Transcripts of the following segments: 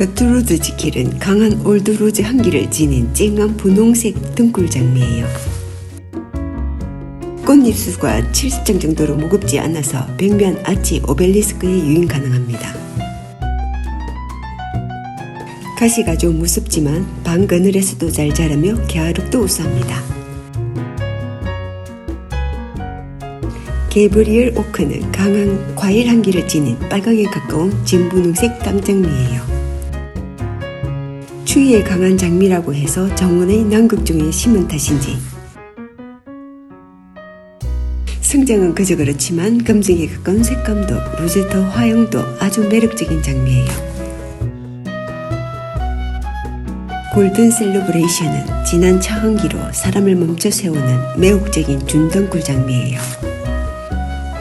겉으로 지킬은 강한 올드로즈 향기를 지닌 쨍한 분홍색 등굴 장미예요. 꽃잎 수가 70장 정도로 무겁지 않아서 벽면 아치 오벨리스크에 유인 가능합니다. 가시가 좀 무섭지만 방 그늘에서도 잘 자라며 갸륵도 우수합니다. 게브리엘 오크는 강한 과일 향기를 지닌 빨강에 가까운 진분홍색 땅장미예요. 추위에 강한 장미라고 해서 정원의 남극종에 심은 탓인지 성장은 그저 그렇지만 검증에 가까운 색감도 로제터 화형도 아주 매력적인 장미예요. 골든 셀러브레이션은 진한 차은기로 사람을 멈춰 세우는 매혹적인 준덩굴 장미예요.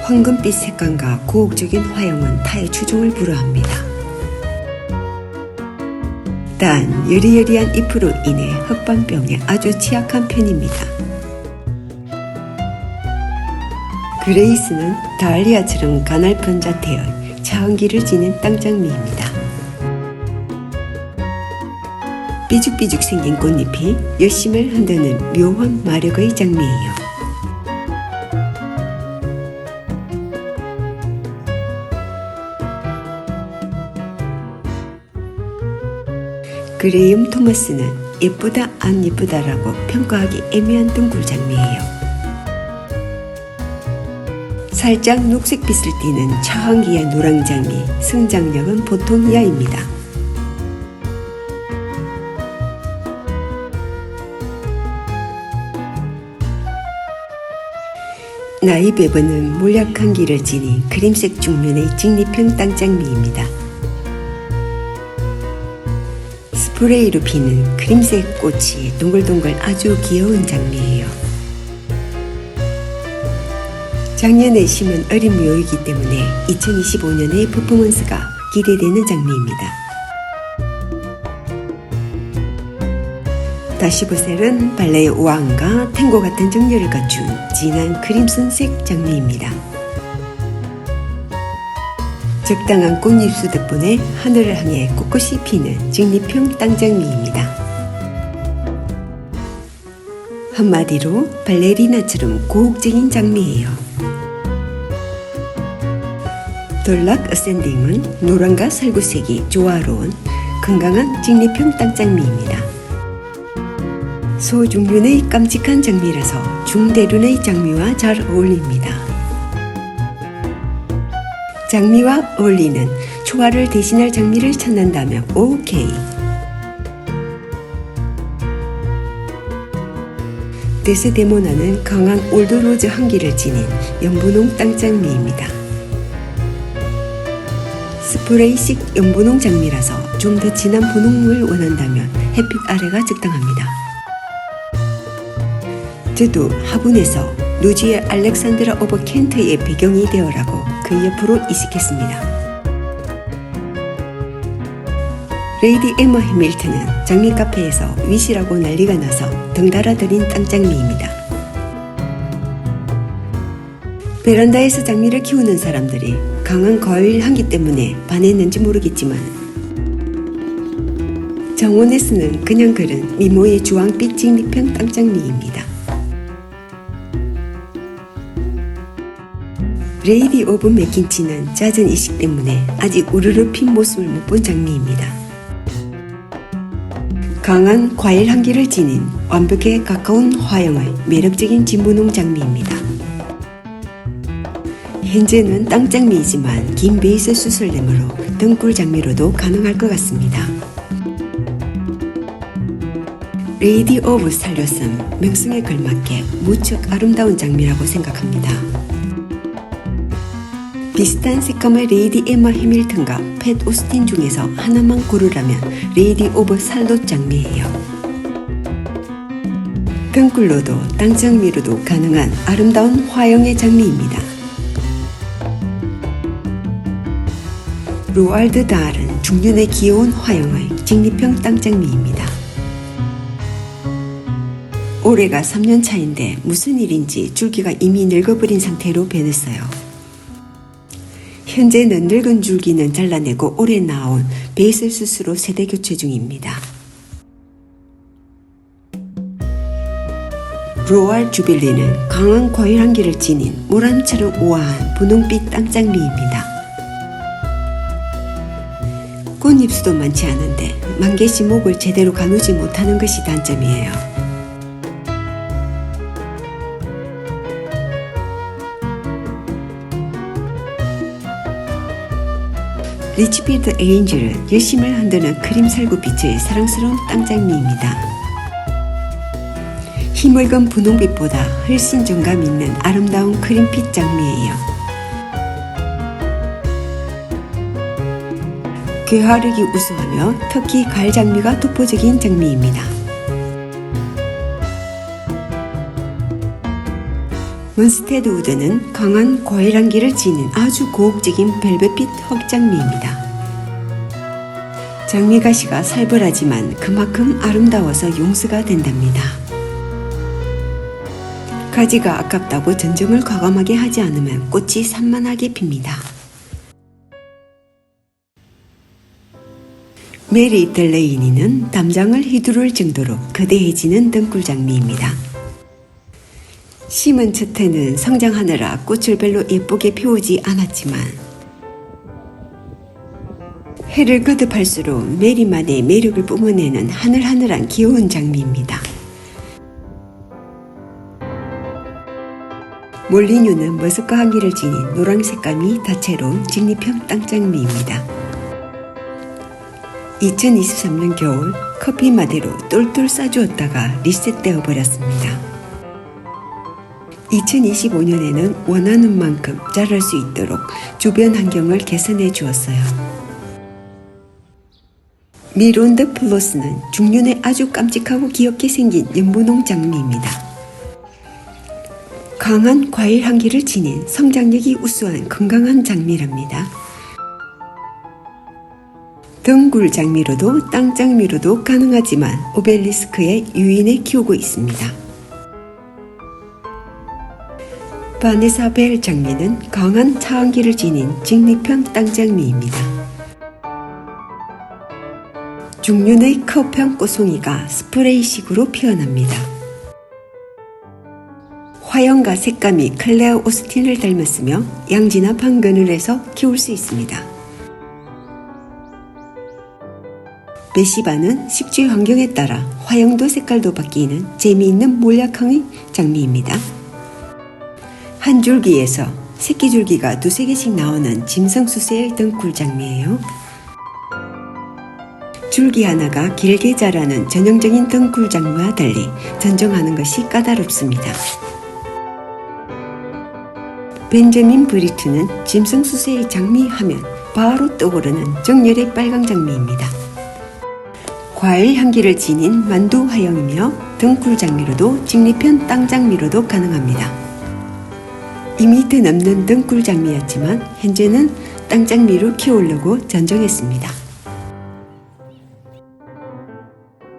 황금빛 색감과 고혹적인 화형은 타의 추종을 불허합니다. 단 여리여리한 잎으로 인해 흑반병에 아주 취약한 편입니다. 그레이스는 다알리아처럼 가날픈 자태의 차은기를 지닌 땅장미입니다. 삐죽삐죽 생긴 꽃잎이 열심을 흔드는 묘한 마력의 장미예요. 그레이엄 토마스는 예쁘다 안 예쁘다라고 평가하기 애매한 둥굴 장미예요. 살짝 녹색빛을 띠는 차황기의 노랑 장미, 성장력은 보통 이하입니다. 나이베버는 몰약한 길을 지닌 크림색 중면의 직립형 땅장미입니다. 스프레이로 피는 크림색 꽃이 동글동글 아주 귀여운 장미예요. 작년에 심은 어린 묘이기 때문에 2025년의 퍼포먼스가 기대되는 장미입니다. 다시보셀은 발레의 우아함과 탱고 같은 정열을 갖춘 진한 크림슨색 장미입니다. 적당한 꽃잎수 덕분에 하늘을 향해 꿋꿋이 피는 직립형 땅장미입니다. 한마디로 발레리나처럼 고혹적인 장미예요. 돌락 어센딩은 노란과 살구색이 조화로운 건강한 직립형 땅장미입니다. 소중륜의 깜찍한 장미라서 중대륜의 장미와 잘 어울립니다. 장미와 어울리는 초화를 대신할 장미를 찾는다면 오케이. 데스데모나는 강한 올드로즈 향기를 지닌 연분홍 땅장미입니다. 스프레이식 연분홍 장미라서 좀 더 진한 분홍을 원한다면 햇빛 아래가 적당합니다. 저도 화분에서 노지의 알렉산드라 오버 켄트의 배경이 되어라고 그 옆으로 이식했습니다. 레이디 에머 해밀턴은 장미 카페에서 위시라고 난리가 나서 덩달아들인 땅장미입니다. 베란다에서 장미를 키우는 사람들이 강한 과일 향기 때문에 반했는지 모르겠지만 정원에서는 그냥 그런 미모의 주황빛 직립형 땅장미입니다. 레이디 오브 맥킨치는 잦은 이식 때문에 아직 우르르 핀 모습을 못 본 장미입니다. 강한 과일 향기를 지닌 완벽에 가까운 화형의 매력적인 진분홍 장미입니다. 현재는 땅장미이지만 긴 베이스 수술됨으로 등굴 장미로도 가능할 것 같습니다. 레이디 오브 살렸음 명성에 걸맞게 무척 아름다운 장미라고 생각합니다. 비슷한 색감의 레이디 에마 해밀턴과 팻 오스틴 중에서 하나만 고르라면 레이디 오브 살롯 장미예요. 등굴로도 땅장미로도 가능한 아름다운 화형의 장미입니다. 로알드 다알은 중년의 귀여운 화형의 직립형 땅장미입니다. 올해가 3년 차인데 무슨 일인지 줄기가 이미 늙어버린 상태로 변했어요. 현재는 늙은 줄기는 잘라내고 올해 나온 베이슬 수스로 세대 교체 중입니다. 로알 주빌리는 강한 과일 향기를 지닌 모란처럼 우아한 분홍빛 땅장미입니다. 꽃잎수도 많지 않은데 만개씨 목을 제대로 가누지 못하는 것이 단점이에요. 리치필드 에인젤은 열심을 흔드는 크림 살구 빛의 사랑스러운 땅장미입니다. 희물건 분홍빛보다 훨씬 정감 있는 아름다운 크림빛 장미예요. 괴화력이 우수하며 특히 가을 장미가 독보적인 장미입니다. 문스테드 우드는 강한 과일 향기를 지닌 아주 고혹적인 벨벳빛 흑장미입니다. 장미 가시가 살벌하지만 그만큼 아름다워서 용서가 된답니다. 가지가 아깝다고 전정을 과감하게 하지 않으면 꽃이 산만하게 핍니다. 메리 델레이니는 담장을 휘두를 정도로 거대해지는 등굴 장미입니다. 심은 첫해는 성장하느라 꽃을 별로 예쁘게 피우지 않았지만 해를 거듭할수록 메리만의 매력을 뿜어내는 하늘하늘한 귀여운 장미입니다. 몰리뉴는 머스크 향기를 지닌 노랑 색감이 다채로운 직립형 땅장미입니다. 2023년 겨울 커피 마대로 똘똘 싸주었다가 리셋되어 버렸습니다. 2025년에는 원하는 만큼 자랄 수 있도록 주변 환경을 개선해 주었어요. 미론드 플로스는 중년에 아주 깜찍하고 귀엽게 생긴 연분홍 장미입니다. 강한 과일 향기를 지닌 성장력이 우수한 건강한 장미랍니다. 등굴 장미로도 땅 장미로도 가능하지만 오벨리스크의 유인에 키우고 있습니다. 바네사 벨 장미는 강한 차원기를 지닌 직립형 땅장미입니다. 중륜의 커평 꽃송이가 스프레이식으로 피어납니다. 화형과 색감이 클레어 오스틴을 닮았으며 양지나 방근을해서 키울 수 있습니다. 베시바는 식지 환경에 따라 화형도 색깔도 바뀌는 재미있는 몰약형의 장미입니다. 한 줄기에서 새끼 줄기가 두세 개씩 나오는 짐승수세의 등굴 장미예요. 줄기 하나가 길게 자라는 전형적인 등굴 장미와 달리 전정하는 것이 까다롭습니다. 벤저민 브리트는 짐승수세의 장미 하면 바로 떠오르는 정열의 빨강 장미입니다. 과일 향기를 지닌 만두 화형이며 등굴 장미로도 직립형 땅 장미로도 가능합니다. 2m 넘는 등굴 장미였지만 현재는 땅 장미로 키우려고 전정했습니다.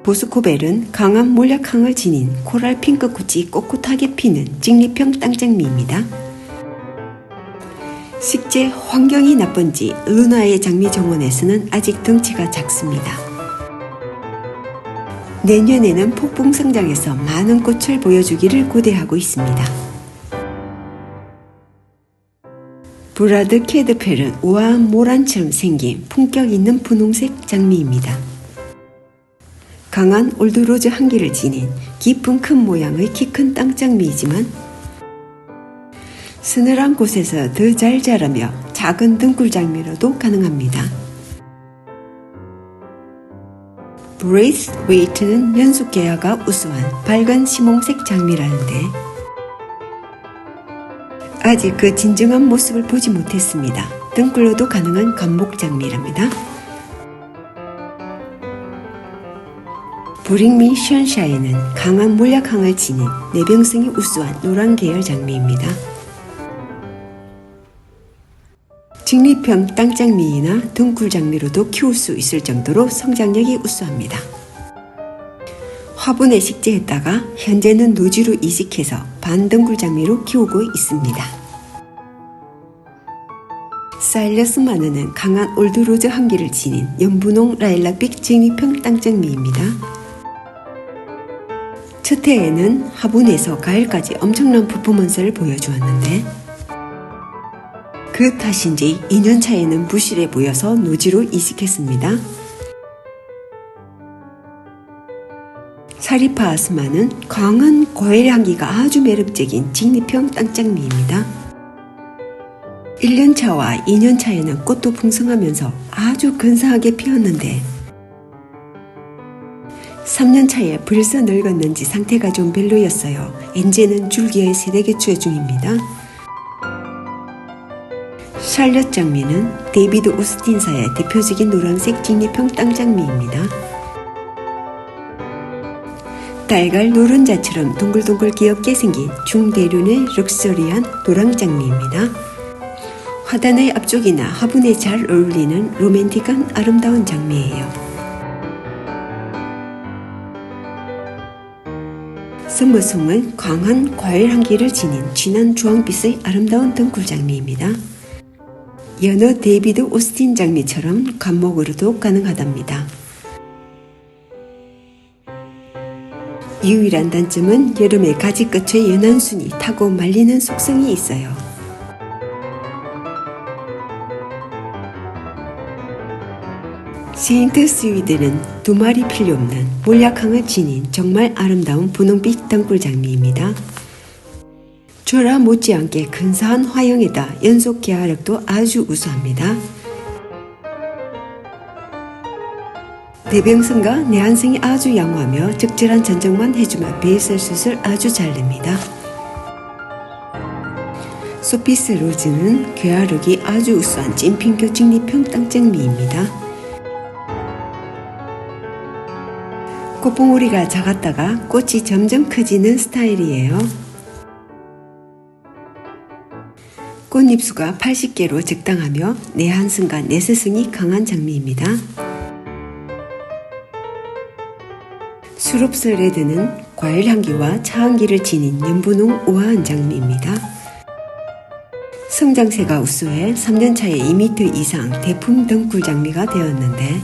보스코벨은 강한 몰약향을 지닌 코랄 핑크꽃이 꼿꼿하게 피는 직립형 땅장미입니다. 식재 환경이 나쁜지 루나의 장미 정원에서는 아직 덩치가 작습니다. 내년에는 폭풍 성장해서 많은 꽃을 보여주기를 고대하고 있습니다. 브라드 캐드펠은 우아한 모란처럼 생긴 품격 있는 분홍색 장미입니다. 강한 올드로즈 향기를 지닌 깊은 큰 모양의 키 큰 땅장미이지만 서늘한 곳에서 더 잘 자라며 작은 등굴 장미로도 가능합니다. 브레이스 웨이트는 연속 계야가 우수한 밝은 시몽색 장미라는데 아직 그 진정한 모습을 보지 못했습니다. 등굴로도 가능한 감목 장미랍니다. 브링미 션샤인은 강한 몰약향을 지닌 내병성이 우수한 노란 계열 장미입니다. 직립형 땅장미이나 등굴 장미로도 키울 수 있을 정도로 성장력이 우수합니다. 화분에 식재했다가 현재는 노지로 이식해서 반등굴 장미로 키우고 있습니다. 사일러스 마느는 강한 올드로즈 향기를 지닌 연분홍 라일락빛 쟁이평 땅장미입니다. 첫 해에는 화분에서 가을까지 엄청난 퍼포먼스를 보여주었는데 그 탓인지 2년 차에는 부실해 보여서 노지로 이식했습니다. 사리파 아스마는 강한 과일 향기가 아주 매력적인 직립형 땅장미입니다. 1년 차와 2년 차에는 꽃도 풍성하면서 아주 근사하게 피었는데 3년 차에 벌써 늙었는지 상태가 좀 별로였어요. 엔제는 줄기의 세대 개추 중입니다. 샬럿 장미는 데이비드 오스틴사의 대표적인 노란색 직립형 땅장미입니다. 달걀 노른자처럼 동글동글 귀엽게 생긴 중대륜의 럭셔리한 노랑장미입니다. 화단의 앞쪽이나 화분에 잘 어울리는 로맨틱한 아름다운 장미예요. 선머송은 강한 과일 향기를 지닌 진한 주황빛의 아름다운 덩굴 장미입니다. 연어 데이비드 오스틴 장미처럼 감목으로도 가능하답니다. 유일한 단점은 여름에 가지 끝의 연한 순이 타고 말리는 속성이 있어요. 세인트 스위드는 두 마리 필요 없는 몰약항을 지닌 정말 아름다운 분홍빛 등불 장미입니다. 조라 못지않게 근사한 화형에다 연속 개화력도 아주 우수합니다. 대병성과 내한성이 아주 양호하며 적절한 전정만 해주면 베이설 수술 아주 잘 냅니다. 소피스 로즈는 괴화력이 아주 우수한 찐핑크 직립형 땅장미입니다. 꽃봉오리가 작았다가 꽃이 점점 커지는 스타일이에요. 꽃잎수가 80개로 적당하며 내한승과 내스승이 강한 장미입니다. 수롭스 레드는 과일 향기와 차 향기를 지닌 연분홍 우아한 장미입니다. 성장세가 우수해 3년차에 2m 이상 대품 덩굴 장미가 되었는데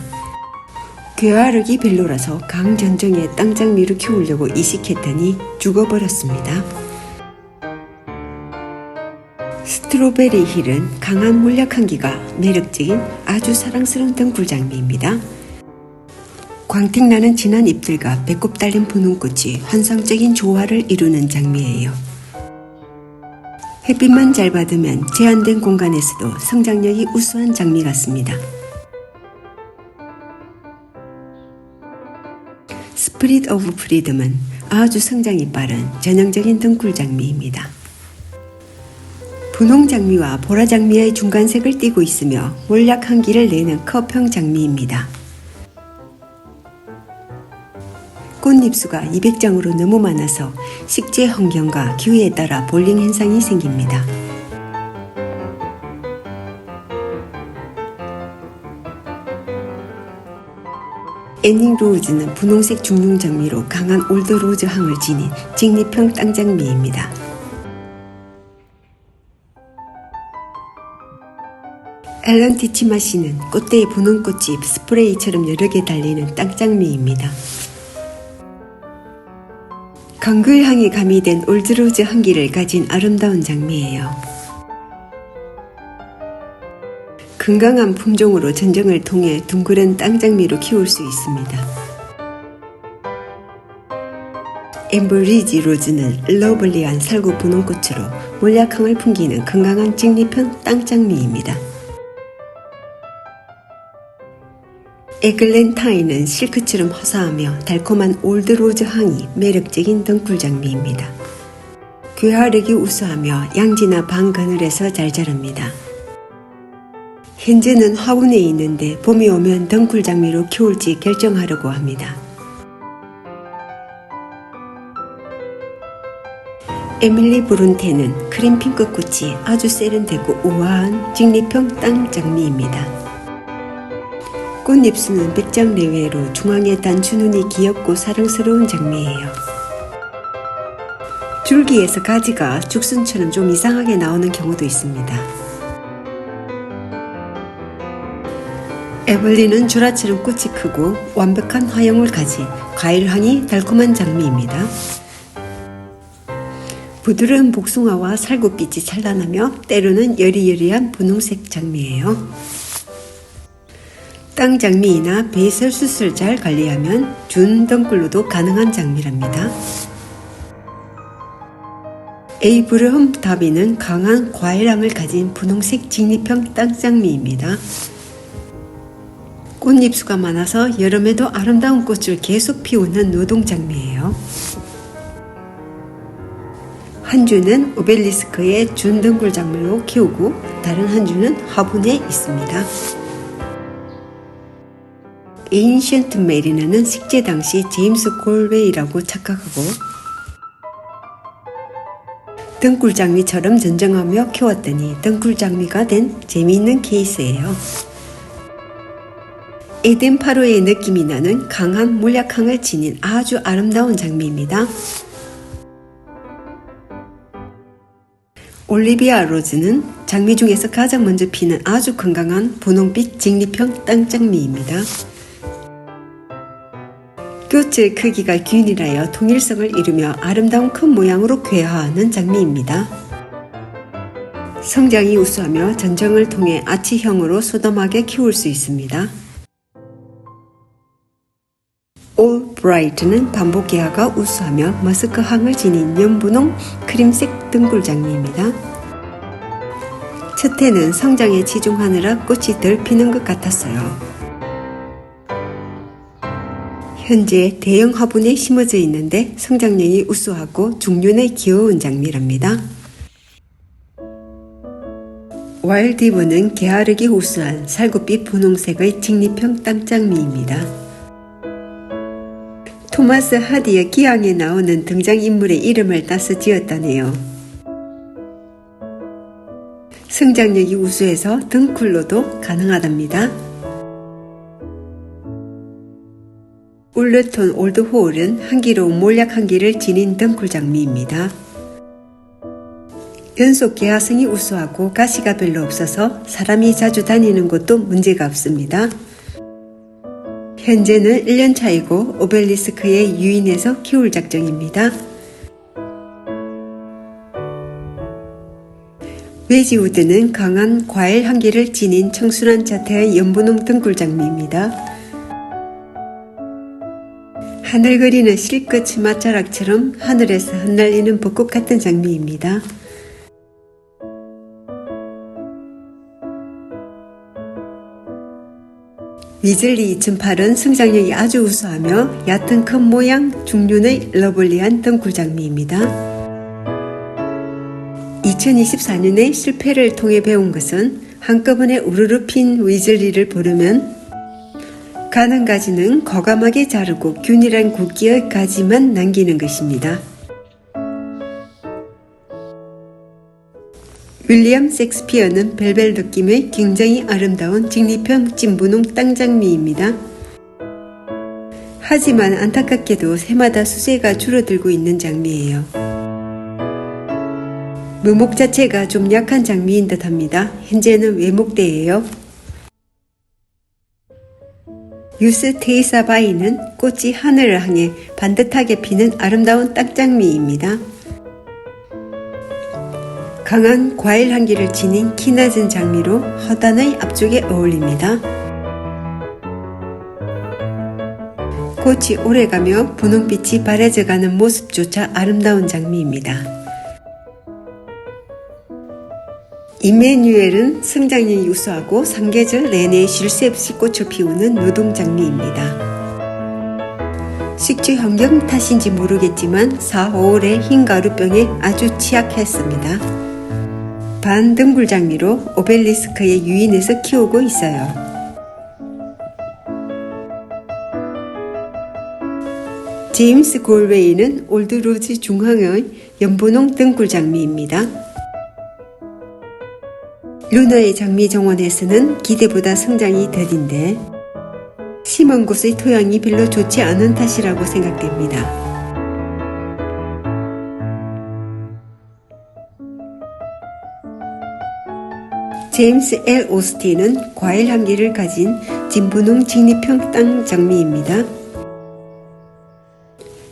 괴화력이 별로라서 강전정의 땅장미로 키우려고 이식했더니 죽어버렸습니다. 스트로베리 힐은 강한 몰약 향기가 매력적인 아주 사랑스러운 덩굴 장미입니다. 광택나는 진한 잎들과 배꼽 달린 분홍꽃이 환상적인 조화를 이루는 장미예요. 햇빛만 잘 받으면 제한된 공간에서도 성장력이 우수한 장미 같습니다. 스프릿 오브 프리덤은 아주 성장이 빠른 전형적인 덩굴 장미입니다. 분홍 장미와 보라 장미의 중간색을 띠고 있으며 몰약 향기를 내는 컵형 장미입니다. 꽃잎수가 200장으로 너무 많아서 식재 환경과 기후에 따라 볼링 현상이 생깁니다. 애닝 로즈는 분홍색 중용 장미로 강한 올드 로즈 향을 지닌 직립형 땅장미입니다. 앨런 티치마 씨는 꽃대의 분홍꽃이 스프레이처럼 여러 개 달리는 땅장미입니다. 강글향이 가미된 올드로즈 향기를 가진 아름다운 장미예요. 건강한 품종으로 전정을 통해 둥그런 땅장미로 키울 수 있습니다. 엠버리지 로즈는 러블리한 살구 분홍꽃으로 몰약향을 풍기는 건강한 직립형 땅장미입니다. 에글렌타인은 실크처럼 화사하며 달콤한 올드로즈 향이 매력적인 덩굴 장미입니다. 괴화력이 우수하며 양지나 방 그늘에서 잘 자랍니다. 현재는 화분에 있는데 봄이 오면 덩굴 장미로 키울지 결정하려고 합니다. 에밀리 브룬테는 크림 핑크 꽃이 아주 세련되고 우아한 직립형 땅 장미입니다. 꽃잎수는 100장 내외로 중앙에 단추눈이 귀엽고 사랑스러운 장미예요. 줄기에서 가지가 죽순처럼 좀 이상하게 나오는 경우도 있습니다. 에벌리는 주라처럼 꽃이 크고 완벽한 화형을 가진 과일향이 달콤한 장미입니다. 부드러운 복숭아와 살구빛이 찬란하며 때로는 여리여리한 분홍색 장미예요. 땅 장미이나 베이설 숯을 잘 관리하면 준 덩굴로도 가능한 장미랍니다. 에이브르험 다비는 강한 과일향을 가진 분홍색 직립형 땅장미입니다. 꽃잎수가 많아서 여름에도 아름다운 꽃을 계속 피우는 노동장미예요. 한 주는 오벨리스크의 준덩굴 작물로 키우고 다른 한 주는 화분에 있습니다. 에인션트 메리나는 식재 당시 제임스 골웨이라고 착각하고 등굴장미처럼 전정하며 키웠더니 등굴장미가 된 재미있는 케이스예요. 에덴 파로의 느낌이 나는 강한 몰약향을 지닌 아주 아름다운 장미입니다. 올리비아 로즈는 장미 중에서 가장 먼저 피는 아주 건강한 분홍빛 직립형 땅장미입니다. 꽃의 크기가 균일하여 통일성을 이루며 아름다운 큰 모양으로 괴화하는 장미입니다. 성장이 우수하며 전정을 통해 아치형으로 소담하게 키울 수 있습니다. 올 브라이트는 반복 개화가 우수하며 머스크향을 지닌 연분홍 크림색 등굴 장미입니다. 첫 해는 성장에 치중하느라 꽃이 덜 피는 것 같았어요. 현재 대형 화분에 심어져 있는데 성장력이 우수하고 중년에 귀여운 장미랍니다. 와일디브는 게아르기 우수한 살구빛 분홍색의 직립형 땅장미입니다. 토마스 하디의 기항에 나오는 등장인물의 이름을 따서 지었다네요. 성장력이 우수해서 등쿨로도 가능하답니다. 울르톤 올드 호울은 한기로운 몰약 한기를 지닌 덩굴 장미입니다. 연속 개화성이 우수하고 가시가 별로 없어서 사람이 자주 다니는 곳도 문제가 없습니다. 현재는 1년 차이고 오벨리스크의 유인에서 키울 작정입니다. 웨지우드는 강한 과일 향기를 지닌 청순한 자태의 연분홍 등굴 장미입니다. 하늘 그리는 실끝 치마자락처럼 하늘에서 흩날리는 벚꽃 같은 장미입니다. 위즐리 2008은 성장력이 아주 우수하며 얕은 큰 모양 중륜의 러블리한 덩굴 장미입니다. 2024년에 실패를 통해 배운 것은 한꺼번에 우르르 핀 위즐리를 부르면 가는 가지는 거감하게 자르고 균일한 굵기의 가지만 남기는 것입니다. 윌리엄 섹스피어는 벨벨 느낌의 굉장히 아름다운 직립형 진분홍 땅장미입니다. 하지만 안타깝게도 새마다 수세가 줄어들고 있는 장미예요. 묘목 자체가 좀 약한 장미인 듯 합니다. 현재는 외목대예요. 유스 테이사바이는 꽃이 하늘을 향해 반듯하게 피는 아름다운 땅장미입니다. 강한 과일 향기를 지닌 키 낮은 장미로 허단의 앞쪽에 어울립니다. 꽃이 오래가며 분홍빛이 바래져가는 모습조차 아름다운 장미입니다. 이메뉴엘은 성장력이 우수하고 상계절 내내 쉴 새 없이 꽃을 피우는 노동장미입니다. 식주 환경 탓인지 모르겠지만 4, 5월에 흰 가루병에 아주 취약했습니다. 반등굴장미로 오벨리스크의 유인에서 키우고 있어요. 제임스 골웨이는 올드로즈 중앙의 연분홍 등굴 장미입니다. 루너의 장미 정원에서는 기대보다 성장이 더딘데 심은 곳의 토양이 별로 좋지 않은 탓이라고 생각됩니다. 제임스 L. 오스틴은 과일 향기를 가진 진분홍 직립형 땅 장미입니다.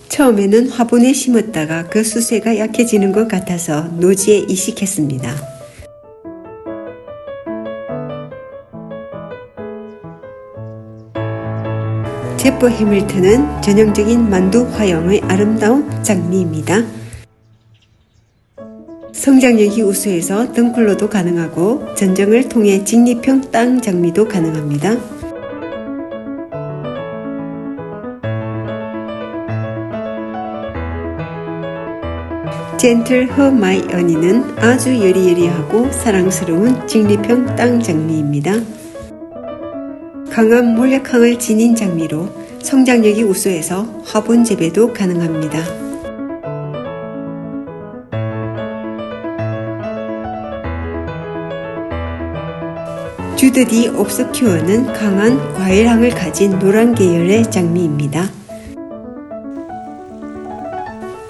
처음에는 화분에 심었다가 그 수세가 약해지는 것 같아서 노지에 이식했습니다. 제프 해밀턴은 전형적인 만두 화형의 아름다운 장미입니다. 성장력이 우수해서 덩굴로도 가능하고 전정을 통해 직립형 땅 장미도 가능합니다. 젠틀 허 마이 어니는 아주 여리여리하고 사랑스러운 직립형 땅 장미입니다. 강한 몰약항을 지닌 장미로 성장력이 우수해서 화분 재배도 가능합니다. 주드디 옵스큐어는 강한 과일향을 가진 노란 계열의 장미입니다.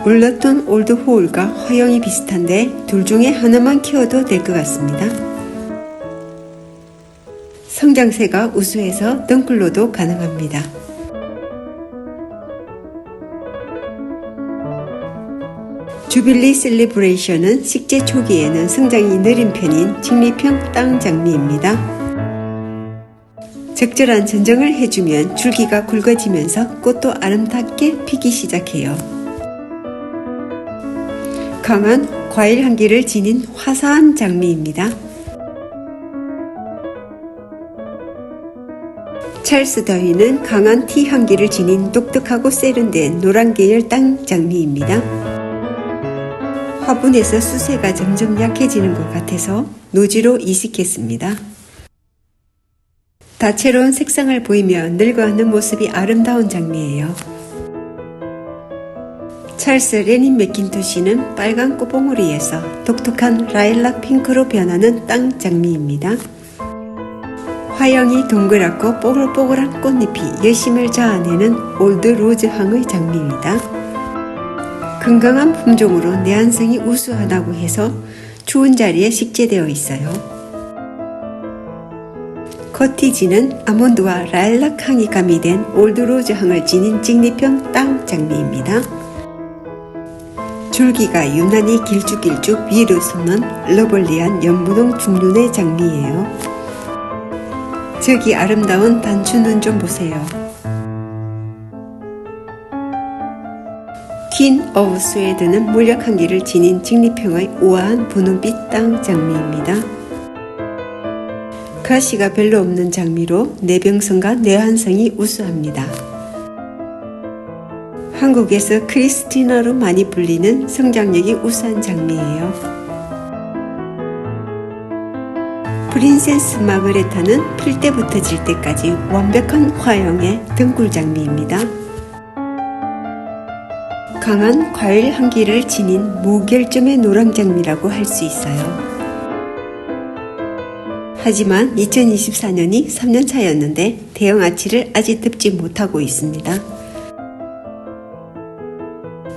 올러톤 올드 호울과 화형이 비슷한데 둘 중에 하나만 키워도 될 것 같습니다. 성장세가 우수해서 덩굴로도 가능합니다. 주빌리 셀리브레이션은 식재 초기에는 성장이 느린 편인 직립형 땅 장미입니다. 적절한 전정을 해주면 줄기가 굵어지면서 꽃도 아름답게 피기 시작해요. 강한 과일 향기를 지닌 화사한 장미입니다. 찰스 더위는 강한 티 향기를 지닌 독특하고 세련된 노란 계열 땅 장미입니다. 화분에서 수세가 점점 약해지는 것 같아서 노지로 이식했습니다. 다채로운 색상을 보이며 늙어가는 모습이 아름다운 장미예요. 찰스 레닌 맥킨토시는 빨간 꽃봉오리에서 독특한 라일락 핑크로 변하는 땅 장미입니다. 화형이 동그랗고 뽀글뽀글한 꽃잎이 여심을 자아내는 올드 로즈항의 장미입니다. 건강한 품종으로 내한성이 우수하다고 해서 추운 자리에 식재되어 있어요. 커티지는 아몬드와 라일락 향이 가미된 올드 로즈 향을 지닌 직립형 땅 장미입니다. 줄기가 유난히 길쭉길쭉 위로 솟는 러블리한 연분홍 중륜의 장미예요. 저기 아름다운 단추는 좀 보세요. 퀸 오브 스웨드는 물약 한기를 지닌 직립형의 우아한 분홍빛 땅 장미입니다. 가시가 별로 없는 장미로 내병성과 내환성이 우수합니다. 한국에서 크리스티나로 많이 불리는 성장력이 우수한 장미예요. 프린세스 마그레타는 필 때부터 질 때까지 완벽한 화형의 등굴 장미입니다. 강한 과일 향기를 지닌 무결점의 노랑 장미라고 할 수 있어요. 하지만 2024년이 3년 차였는데 대형 아치를 아직 덮지 못하고 있습니다.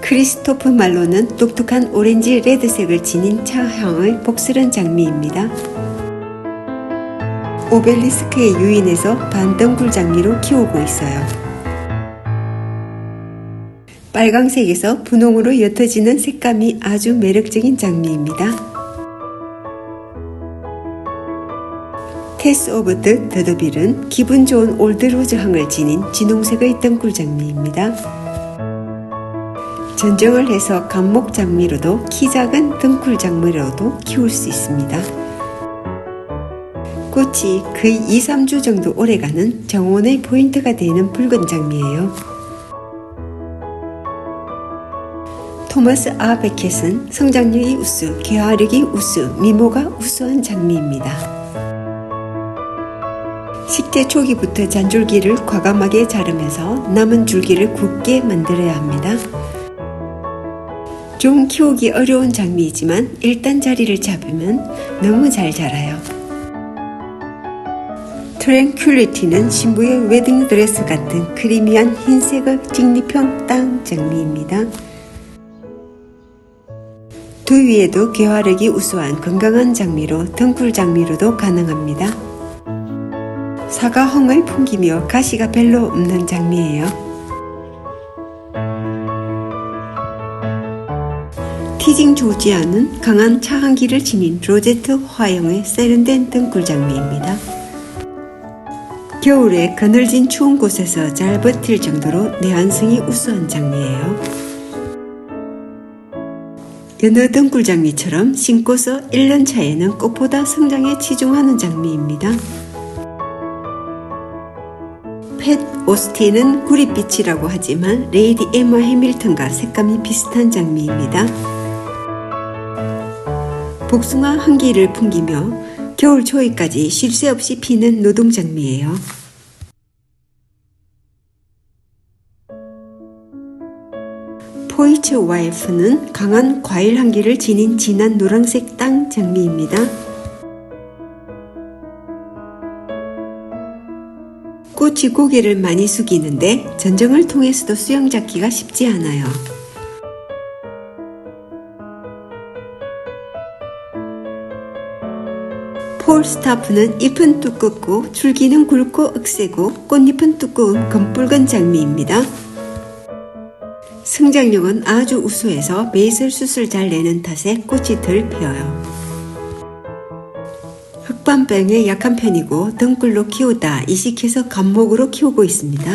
크리스토프 말로는 독특한 오렌지 레드색을 지닌 차향의 복스런 장미입니다. 오벨리스크의 유인에서 반덩굴 장미로 키우고 있어요. 빨강색에서 분홍으로 옅어지는 색감이 아주 매력적인 장미입니다. 테스 오브 드 더더빌은 기분 좋은 올드로즈 향을 지닌 진홍색의 덩굴 장미입니다. 전정을 해서 감목 장미로도 키 작은 덩굴 장미로도 키울 수 있습니다. 꽃이 거의 2, 3주 정도 오래가는 정원의 포인트가 되는 붉은 장미예요. 토마스 아 베켓은 성장력이 우수, 개화력이 우수, 미모가 우수한 장미입니다. 식재 초기부터 잔줄기를 과감하게 자르면서 남은 줄기를 굳게 만들어야 합니다. 좀 키우기 어려운 장미이지만 일단 자리를 잡으면 너무 잘 자라요. 트랭큐리티는 신부의 웨딩 드레스 같은 크리미한 흰색의 직립형 땅 장미입니다. 더위에도 개화력이 우수한 건강한 장미로 등굴 장미로도 가능합니다. 사과홍을 풍기며 가시가 별로 없는 장미예요. 티징 않은 강한 차한기를 지닌 로제트 화형의 세련된 등굴 장미입니다. 겨울에 그늘진 추운 곳에서 잘 버틸 정도로 내한성이 우수한 장미예요. 여느 등굴 장미처럼 심고서 1년 차에는 꽃보다 성장에 치중하는 장미입니다. 팻 오스틴은 구릿빛이라고 하지만 레이디 에마 해밀턴과 색감이 비슷한 장미입니다. 복숭아 한기를 풍기며 겨울 초에까지 쉴 새 없이 피는 노동장미예요. 포이츠 와이프는 강한 과일 향기를 지닌 진한 노란색 땅 장미입니다. 꽃이 고개를 많이 숙이는데 전정을 통해서도 수영 잡기가 쉽지 않아요. 폴 스타프는 잎은 두껍고 줄기는 굵고 억세고 꽃잎은 두꺼운 검붉은 장미입니다. 성장력은 아주 우수해서 매설 숯을 잘 내는 탓에 꽃이 덜 피어요. 흑반병에 약한 편이고 등굴로 키우다 이식해서 감목으로 키우고 있습니다.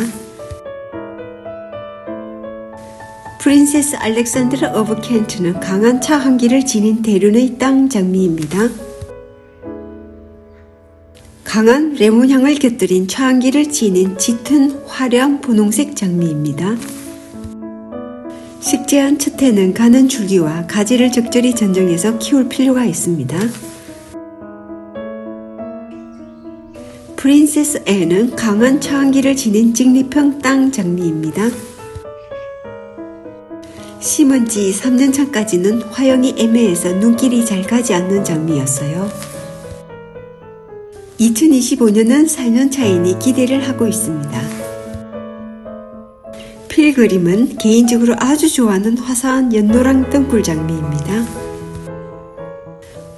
프린세스 알렉산드라 오브 켄트는 강한 차 한기를 지닌 대륜의 땅 장미입니다. 강한 레몬향을 곁들인 차한기를 지닌 짙은 화려한 분홍색 장미입니다. 식재한 첫 해는 가는 줄기와 가지를 적절히 전정해서 키울 필요가 있습니다. 프린세스 앤은 강한 차한기를 지닌 직립형 땅 장미입니다. 심은 지 3년 차까지는 화형이 애매해서 눈길이 잘 가지 않는 장미였어요. 2025년은 4년 차이니 기대를 하고 있습니다. 필그림은 개인적으로 아주 좋아하는 화사한 연노랑 등굴 장미입니다.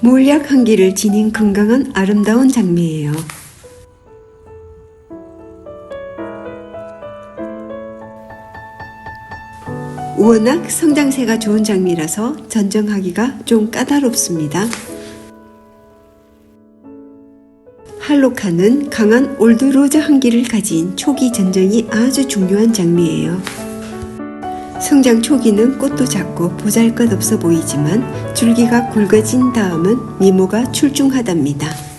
몰약 한기를 지닌 건강한 아름다운 장미예요. 워낙 성장세가 좋은 장미라서 전정하기가 좀 까다롭습니다. 할로카는 강한 올드로즈 향기를 가진 초기 전정이 아주 중요한 장미예요. 성장 초기는 꽃도 작고 보잘것 없어 보이지만 줄기가 굵어진 다음은 미모가 출중하답니다.